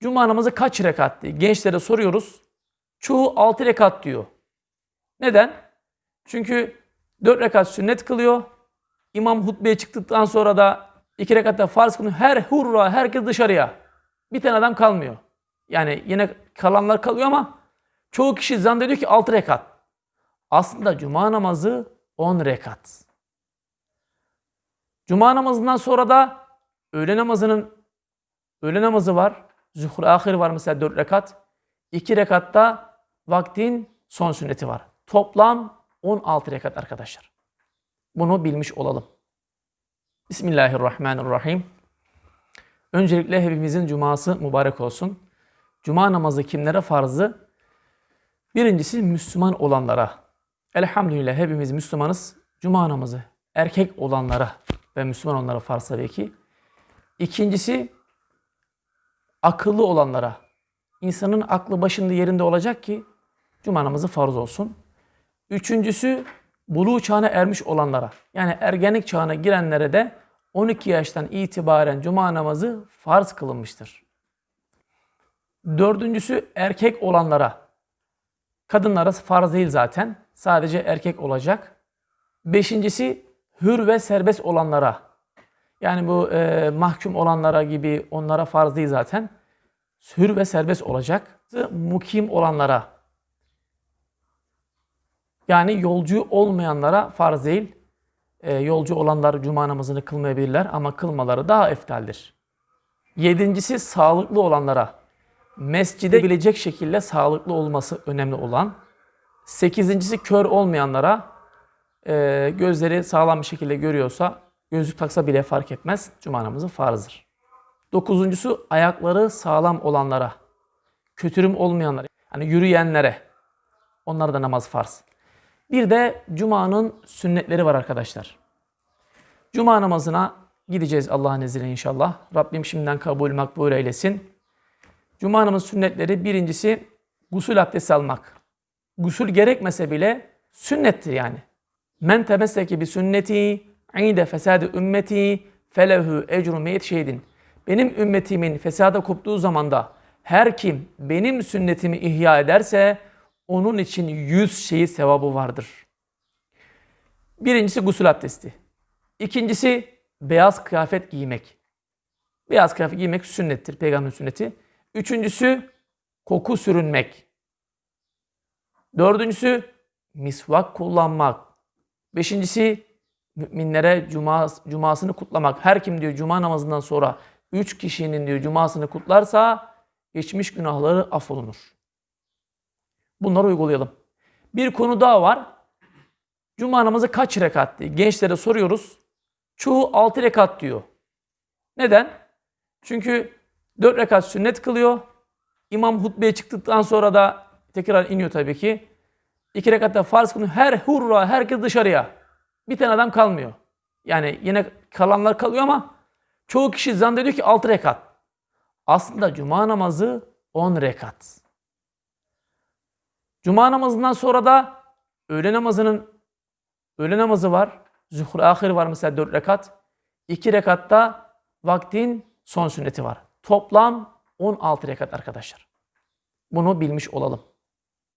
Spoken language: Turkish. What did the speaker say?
Cuma namazı kaç rekat diye gençlere soruyoruz. Çoğu 6 rekat diyor. Neden? Çünkü 4 rekat sünnet kılıyor. İmam hutbeye çıktıktan sonra da 2 rekatta farz kılıyor. Her hurra, herkes dışarıya. Bir tane adam kalmıyor. Yani yine kalanlar kalıyor ama çoğu kişi zannediyor ki 6 rekat. Aslında cuma namazı 10 rekat. Cuma namazından sonra da öğle namazının öğle namazı var. Zuhur ahir var mesela 4 rekat. 2 rekatta vaktin son sünneti var. Toplam 16 rekat arkadaşlar. Bunu bilmiş olalım. Bismillahirrahmanirrahim. Öncelikle hepimizin cuması mübarek olsun. Cuma namazı kimlere farzı? Birincisi Müslüman olanlara. Elhamdülillah hepimiz Müslümanız. Cuma namazı erkek olanlara ve Müslüman olanlara farz tabii ki. İkincisi akıllı olanlara. İnsanın aklı başında yerinde olacak ki cuma namazı farz olsun. Üçüncüsü buluğ çağına ermiş olanlara. Yani ergenlik çağına girenlere de 12 yaştan itibaren cuma namazı farz kılınmıştır. Dördüncüsü erkek olanlara. Kadınlara farz değil zaten. Sadece erkek olacak. Beşincisi hür ve serbest olanlara. Yani bu e, mahkum olanlara gibi onlara farz değil zaten. Hür ve serbest olacak. Mukim olanlara. Yani yolcu olmayanlara farz değil. E, yolcu olanlar cuma namazını kılmayabilirler ama kılmaları daha eftaldir. Yedincisi sağlıklı olanlara. Mescide bilecek şekilde sağlıklı olması önemli olan. Sekizincisi kör olmayanlara. E, gözleri sağlam bir şekilde görüyorsa gözlük taksa bile fark etmez. Cuma namazı farzdır. Dokuzuncusu ayakları sağlam olanlara. Kötürüm olmayanlara. Hani yürüyenlere. Onlara da namaz farz. Bir de Cuma'nın sünnetleri var arkadaşlar. Cuma namazına gideceğiz Allah'ın izniyle inşallah. Rabbim şimdiden kabul makbul eylesin. Cuma namazı sünnetleri birincisi gusül abdesti almak. Gusül gerekmese bile sünnettir yani. Men temesseke bi sünneti inde fesadi ümmeti felehu ecru meyit şehidin. Benim ümmetimin fesada koptuğu zamanda her kim benim sünnetimi ihya ederse onun için yüz şehit sevabı vardır. Birincisi gusül abdesti. İkincisi beyaz kıyafet giymek. Beyaz kıyafet giymek sünnettir, peygamberin sünneti. Üçüncüsü koku sürünmek. Dördüncüsü misvak kullanmak. Beşincisi müminlere cuma, cumasını kutlamak. Her kim diyor cuma namazından sonra üç kişinin diyor cumasını kutlarsa geçmiş günahları affolunur. Bunları uygulayalım. Bir konu daha var. Cuma namazı kaç rekat diye gençlere soruyoruz. Çoğu 6 rekat diyor. Neden? Çünkü 4 rekat sünnet kılıyor. İmam hutbeye çıktıktan sonra da tekrar iniyor tabii ki. 2 rekatta farz kılıyor. Her hurra, herkes dışarıya. Bir tane adam kalmıyor. Yani yine kalanlar kalıyor ama çoğu kişi zannediyor ki 6 rekat. Aslında cuma namazı 10 rekat. Cuma namazından sonra da öğle namazının öğle namazı var. Zuhur ahir var mesela 4 rekat. 2 rekatta vaktin son sünneti var. Toplam 16 rekat arkadaşlar. Bunu bilmiş olalım.